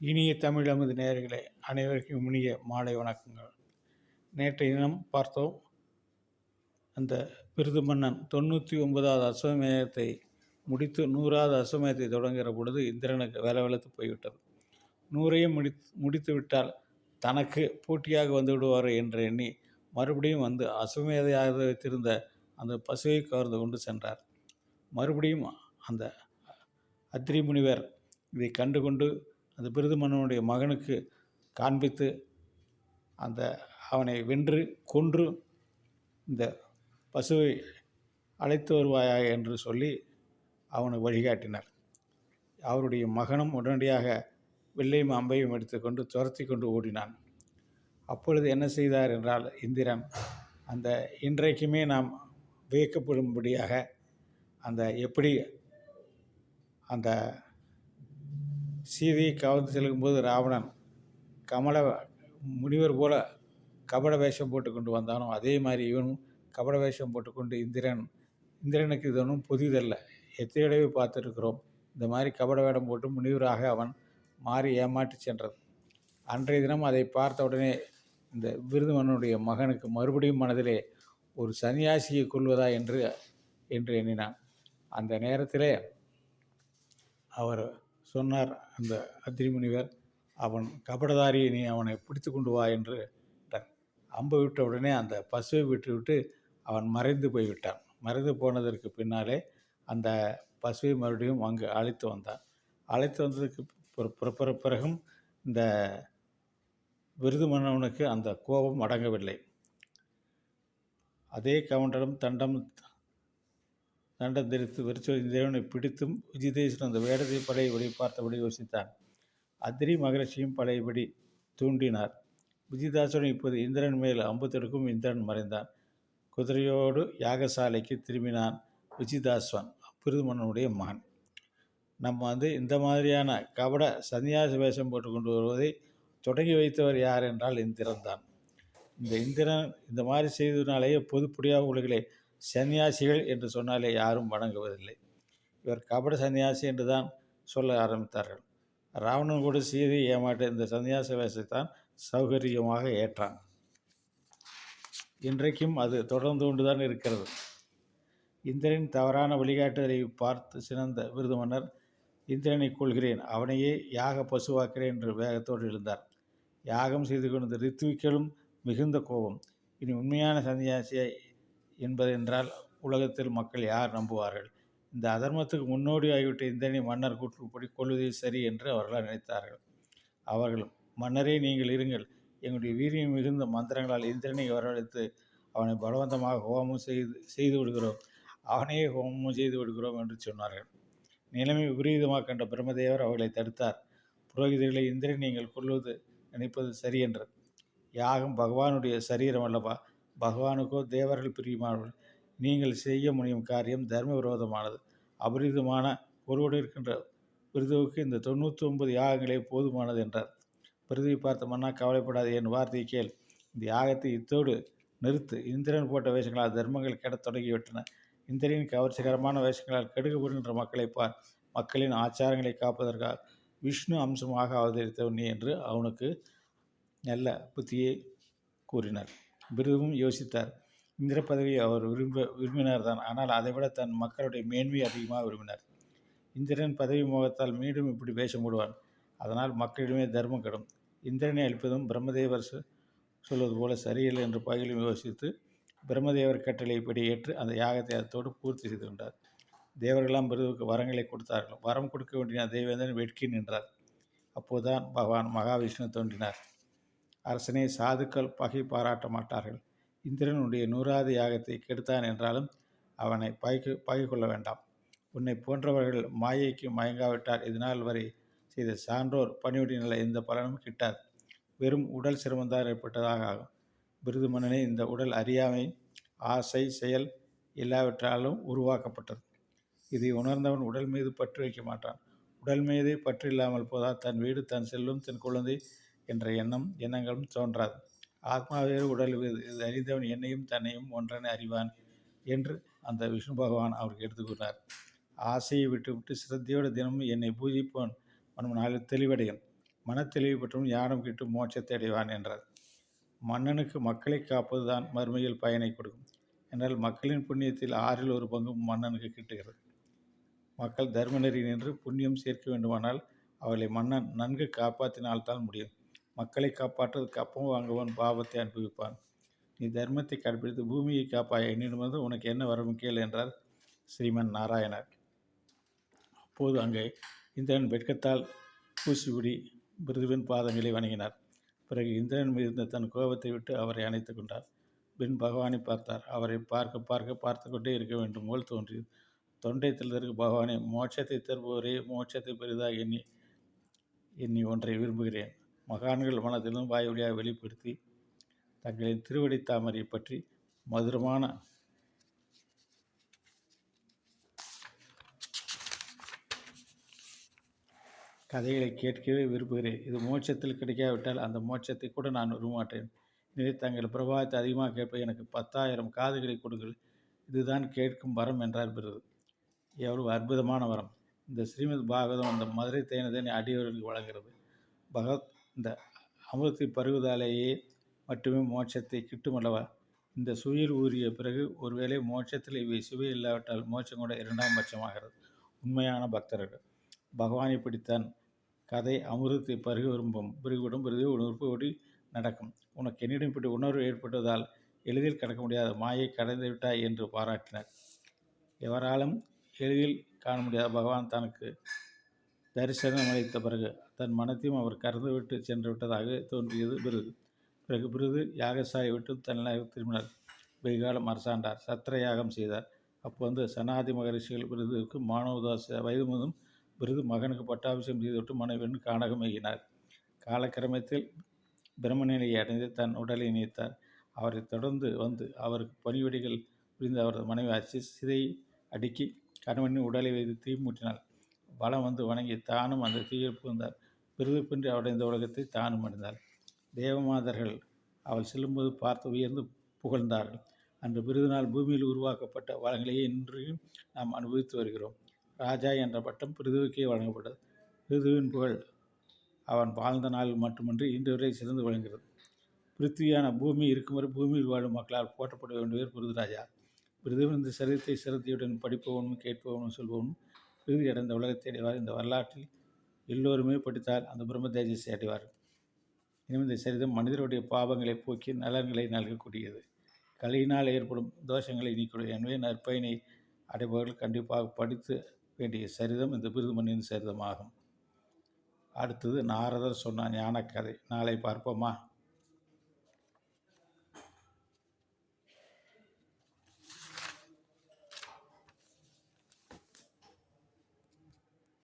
இனிய தமிழ் அமுது நேயர்களே அனைவருக்கும் இனிய மாலை வணக்கங்கள். நேற்றைய தினம் பார்த்தோம் அந்த பிருது மன்னன் தொண்ணூற்றி ஒன்பதாவது அஸ்வமேதத்தை முடித்து நூறாவது அஸ்வமேதத்தை தொடங்குகிற பொழுது இந்திரனுக்கு வேலை வளர்த்து போய்விட்டது. நூறையும் முடி முடித்து விட்டால் தனக்கு போட்டியாக வந்து விடுவார் என்று எண்ணி மறுபடியும் வந்து அஸ்வமேதையாக வைத்திருந்த அந்த பசுவை கவர்ந்து கொண்டு சென்றார். மறுபடியும் அந்த அத்திரி முனிவர் இதை கண்டு கொண்டு அந்த பிருது மன்னனுடைய மகனுக்கு காண்பித்து அந்த அவனை வென்று கொன்று இந்த பசுவை அழைத்து வருவாயா என்று சொல்லி அவனை வழிகாட்டினார். அவருடைய மகனும் உடனடியாக வெள்ளையும் அம்பையும் எடுத்துக்கொண்டு துரத்தி கொண்டு ஓடினான். அப்பொழுது என்ன செய்தார் என்றால் இந்திரன் அந்த இன்றைக்குமே நாம் வியக்கப்படும்படியாக அந்த எப்படி அந்த சீதையை கவர்ந்து செல்லும்போது ராவணன் கமல முனிவர் போல கபட வேஷம் போட்டு கொண்டு வந்தானோ அதே மாதிரி இவனும் கபட வேஷம் போட்டுக்கொண்டு இந்திரன் இந்திரனுக்கு இது ஒன்றும் புதிதல்ல. எத்தனை பார்த்துருக்கிறோம். இந்த மாதிரி கபட வேடம் போட்டு முனிவராக அவன் மாறி ஏமாற்றி சென்றது. அன்றைய தினம் அதை பார்த்த உடனே இந்த விருதுமனுடைய மகனுக்கு மறுபடியும் மனதிலே ஒரு சன்னியாசியை கொள்வதா என்று என்று எண்ணினான். அந்த நேரத்திலே அவர் சொன்னார் அந்த அத்திரிமுனிவர் அவன் கபடதாரி நீ அவனை பிடித்து கொண்டு வா என்று அம்பு விட்ட உடனே அந்த பசுவை விட்டு விட்டு அவன் மறைந்து போய்விட்டான். மறைந்து போனதற்கு பின்னாலே அந்த பசுவை மறுபடியும் அங்கு அழைத்து வந்தான். அழைத்து வந்ததுக்கு பிற பிறகும் இந்த விருது மன்னவனுக்கு அந்த கோபம் அடங்கவில்லை. அதே கவுண்டரும் தண்டம் தண்டம் தெரித்து வெறிச்சொலி தேவனை பிடித்தும் விஜிதேசன் அந்த வேடத்தை படையபடி பார்த்தபடி யோசித்தான். அத்திரி மகரிஷியும் பழையபடி தூண்டினார். விஜயதாசன் இப்போது இந்திரன் மேல் அம்பு தெடுக்கும் இந்திரன் மறைந்தான். குதிரையோடு யாகசாலைக்கு திரும்பினான் விஜிதாஸ்வன் அப்பிருது மன்னனுடைய மகன். நம்ம வந்து இந்த மாதிரியான கபட சன்னியாச வேஷம் போட்டு கொண்டு வருவதை தொடங்கி வைத்தவர் யார் என்றால் இந்திரன் தான். இந்த இந்திரன் இந்த மாதிரி செய்ததுனாலேயே பொதுப்படியாக உலகிலே சன்னியாசிகள் என்று சொன்னாலே யாரும் வணங்குவதில்லை. இவர் கபட சன்னியாசி என்று தான் சொல்ல ஆரம்பித்தார்கள். ராவணன் கூட சீதை ஏமாற்ற இந்த சன்னியாச வேஷத்தான் சௌகரியமாக ஏற்றான். இன்றைக்கும் அது தொடர்ந்து கொண்டுதான் இருக்கிறது. இந்திரன் தவறான வழிகாட்டுதலை பார்த்து சினந்த விருது மன்னர் இந்திரனை கொள்கிறேன் அவனையே யாக பசுவாக்கிறேன் என்று வேகத்தோடு எழுந்தார். யாகம் செய்து கொண்ட ரித்துவிக்களும் மிகுந்த கோபம். இனி உண்மையான சன்னியாசியை என்பதென்றால் உலகத்தில் மக்கள் யார் நம்புவார்கள்? இந்த அதர்மத்துக்கு முன்னோடி ஆகிவிட்ட இந்திரனை மன்னர் கூற்றுப்படி கொள்வதே சரி என்று அவர்கள் நினைத்தார்கள். அவர்கள் மன்னரே நீங்கள் இருங்கள். எங்களுடைய வீரியம் மிகுந்த மந்திரங்களால் இந்திரனை வரவழைத்து அவனை பலவந்தமாக ஹோமம் செய்து செய்து விடுகிறோம். அவனையே ஹோமம் செய்து விடுகிறோம் என்று சொன்னார்கள். நிலைமை விபரீதமாக கண்ட பிரம்மதேவர் அவர்களை தடுத்தார். புரோகிதர்களை இந்திரன் நீங்கள் கொள்வது நினைப்பது சரி என்று. யாகம் பகவானுடைய சரீரம் அல்லவா? பகவானுக்கோ தேவர்கள் பிரியமானவர்கள். நீங்கள் செய்ய முடியும் காரியம் தர்ம விரோதமானது அபரிதமான ஒருவடு இருக்கின்ற பிரிதுவுக்கு இந்த தொண்ணூற்றி ஒன்பது யாகங்களே போதுமானது என்றார். பிரிதுவை பார்த்த மன்னா கவலைப்படாது என் வார்த்தையை கேள். இந்த யாகத்தை இத்தோடு நிறுத்து. இந்திரன் போட்ட வேஷங்களால் தர்மங்கள் கெடத் தொடங்கிவிட்டன. இந்திரனின் கவர்ச்சிகரமான வேஷங்களால் கெடுக்கப்படுகின்ற மக்களை பார். மக்களின் ஆச்சாரங்களை காப்பதற்காக விஷ்ணு அம்சமாக அவதரித்தவன் நீ என்று அவனுக்கு நல்ல புத்தியை கூறினார். பிருதுவும் யோசித்தார். இந்திர பதவியை அவர் விரும்ப விரும்பினார் தான் ஆனால் அதைவிட தன் மக்களுடைய மேன்மை அதிகமாக விரும்பினார். இந்திரன் பதவி மோகத்தால் மீண்டும் இப்படி வேஷம் போடுவான். அதனால் மக்களிடமே தர்மம் கெடும். இந்திரனை அளிப்பதும் பிரம்மதேவர் சொல்வது போல சரியில்லை என்று பகிலும் யோசித்து பிரம்மதேவர் கட்டளைப்படி ஏற்று அந்த யாகத்தை அதோடு பூர்த்தி செய்து கொண்டார். தேவர்களாம் பிறகு வரங்களை கொடுத்தார்கள். வரம் கொடுக்க வேண்டிய தேவேந்திரன் வெட்கி நின்றார். அப்போதுதான் பகவான் மகாவிஷ்ணு தோன்றினார். அரசனை சாதுக்கள் பகை பாராட்ட மாட்டார்கள். இந்திரனுடைய நூறாவது யாகத்தை கெடுத்தான் என்றாலும் அவனை பகை பகை கொள்ள வேண்டாம். உன்னை போன்றவர்கள் மாயைக்கு மயங்காவிட்டால் இதனால் வரை செய்த சான்றோர் பணியுடைய எந்த பலனும் கிட்டாது. வெறும் உடல் சிரமந்தான் ஏற்பட்டதாக ஆகும். விருது மன்னனே இந்த உடல் அறியாமை ஆசை செயல் எல்லாவற்றாலும் உருவாக்கப்பட்டது. இதை உணர்ந்தவன் உடல் மீது பற்று வைக்க மாட்டான். உடல் மீது பற்று இல்லாமல் போதா தன் வீடு தன் செல்லும் தன் குழந்தை என்ற எண்ணம் எண்ணங்களும் தோன்றாது. ஆத்மா உடல் இது அறிந்தவன் என்னையும் தன்னையும் ஒன்றனை அறிவான் என்று அந்த விஷ்ணு பகவான் அவருக்கு எடுத்துக்கொண்டார் ஆசையை விட்டுவிட்டு சிரத்தையோடு தினமும் என்னை பூஜிப்பவன் மனம் நாளில் தெளிவடையும் மனத்தெளிவு பெற்றும் ஞானம் கிட்டு மோட்சத்தை அடைவான் என்றார். மன்னனுக்கு மக்களை காப்பது தான் மறுமையில் பயனை கொடுக்கும். என்றால் மக்களின் புண்ணியத்தில் ஆறில் ஒரு பங்கும் மன்னனுக்கு கிட்டுகிறது. மக்கள் தர்ம நின்று புண்ணியம் சேர்க்க வேண்டுமானால் அவளை மன்னன் நன்கு காப்பாற்றினால்தான் முடியும். மக்களை காப்பாற்றுவதற்கு அப்பவும் வாங்குவன் பாவத்தை அனுபவிப்பான். நீ தர்மத்தை கடைபிடித்து பூமியை காப்பாய். என்னிடமிருந்து உனக்கு என்ன வரும் கேள் என்றார் ஸ்ரீமன் நாராயணர். அப்போது அங்கே இந்திரன் வெட்கத்தால் பூசிவிடி பிருதுவின் பாதங்களை வணங்கினார். பிறகு இந்திரன் மீது இருந்த தன் கோபத்தை விட்டு அவரை அணைத்து கொண்டார். பின் பகவானை பார்த்தார். அவரை பார்க்க பார்க்க பார்த்து கொண்டே இருக்க வேண்டும் போல் தோன்றியது. தொண்டை திறந்ததற்கு பகவானை மோட்சத்தை தருபவரே மோட்சத்தை பெரிதாக எண்ணி எண்ணி ஒன்றை விரும்புகிறேன். மகான்கள் மனதிலும் வாய்வழியாக வெளிப்படுத்தி தங்களின் திருவடி தாமரை பற்றி மதுரமான கதைகளை கேட்கவே விரும்புகிறேன். இது மோட்சத்தில் கிடைக்காவிட்டால் அந்த மோட்சத்தை கூட நான் உருமாட்டேன் எனவே தங்கள் பிரபாவத்தை அதிகமாக கேட்ப எனக்கு பத்தாயிரம் காதுகளை கொடுங்கள். இதுதான் கேட்கும் வரம் என்றார் பிறகு. எவ்வளவு அற்புதமான வரம். இந்த ஸ்ரீமத் பாகவதம் அந்த மதுரை தேனதனை அடியவர்களுக்கு வழங்குகிறது. பகவத் இந்த அமிர்தத்தை பருகுதாலேயே மட்டுமே மோட்சத்தை கிட்டுமல்லவா? இந்த சுயில் ஊறிய பிறகு ஒருவேளை மோட்சத்தில் இவை சுவை இல்லாவிட்டால் மோட்சம் கூட இரண்டாம் பட்சமாகிறது. உண்மையான பக்தர்கள். பகவானை பிடித்தான் கதை அமிர்தத்தை பருகு விரும்பும். பிறகுவிடும் பிறகு உணர்வோடு நடக்கும். உனக்கு என்னிடம் இப்படி உணர்வு ஏற்பட்டதால் எளிதில் கடக்க முடியாத மாயை கடந்து விட்டாய் என்று பாராட்டினார். எவராலும் எளிதில் காண முடியாத பகவான் தனக்கு தரிசனம் அளித்த பிறகு தன் மனத்தையும் அவர் கறந்துவிட்டு சென்று விட்டதாக தோன்றியது. பிருது பிறகு பிருது யாகசாயை விட்டு தன்னிலையாக திரும்பினார். வெகுகாலம் அரசாண்டார். சத்திர யாகம் செய்தார். அப்போ வந்து சனாதி மகரிஷிகள் விருதுக்கு மானவதாச வயது முதலும் விருது மகனுக்கு பட்டாபிஷேகம் செய்துவிட்டு மனைவின் காணகம் எகினார் காலக்கிரமத்தில் பிரம்மநிலையை அடைந்து தன் உடலை நீத்தார். அவரை தொடர்ந்து வந்து அவருக்கு பணிவடிகள் புரிந்து அவரது மனைவி அச்சு சிதை அடுக்கி கணவனின் உடலை வைத்து தீ மூட்டினாள். வளம் வந்து வணங்கி தானும் அந்த தீயில் புகுந்தார் பிரிவுப்பின்றி இந்த உலகத்தை தானும் அடைந்தார் தேவமாதர்கள் அவள் செல்லும்போது பார்த்து உயர்ந்து புகழ்ந்தார்கள். அன்று விருது பூமியில் உருவாக்கப்பட்ட வளங்களையே இன்றையும் நாம் அனுபவித்து வருகிறோம். ராஜா என்ற பட்டம் பிரிதுவுக்கே வழங்கப்பட்டது. பிரிதுவின் புகழ் அவன் வாழ்ந்த நாளில் மட்டுமன்றி இன்று வரை சிறந்து விளங்குகிறது. பிருத்தியான பூமி இருக்கும் வரை பூமியில் வாழும் மக்களால் போற்றப்பட வேண்டியவர் பிருதுராஜா. பிரிதுவின் இந்த சரித்தை சிறத்தியுடன் படிப்பவனும் கேட்பவனும் சொல்பவனும் விருதி அடைந்த உலகத்தை அடைவார். இந்த வரலாற்றில் எல்லோருமே படித்தால் அந்த பிரம்ம தேஜஸை அடைவார் எனவே இந்த சரிதம் மனிதருடைய பாவங்களை போக்கி நலன்களை நல்கக்கூடியது. கலையினால் ஏற்படும் தோஷங்களை நீக்கக்கூடிய எனவே நற்பயனை அடைபவர்கள் கண்டிப்பாக படித்து வேண்டிய சரிதம் இந்த பிருதுமணியின் சரிதமாகும். அடுத்தது நாரதர் சொன்ன ஞானக்கதை. நாளை பார்ப்போமா?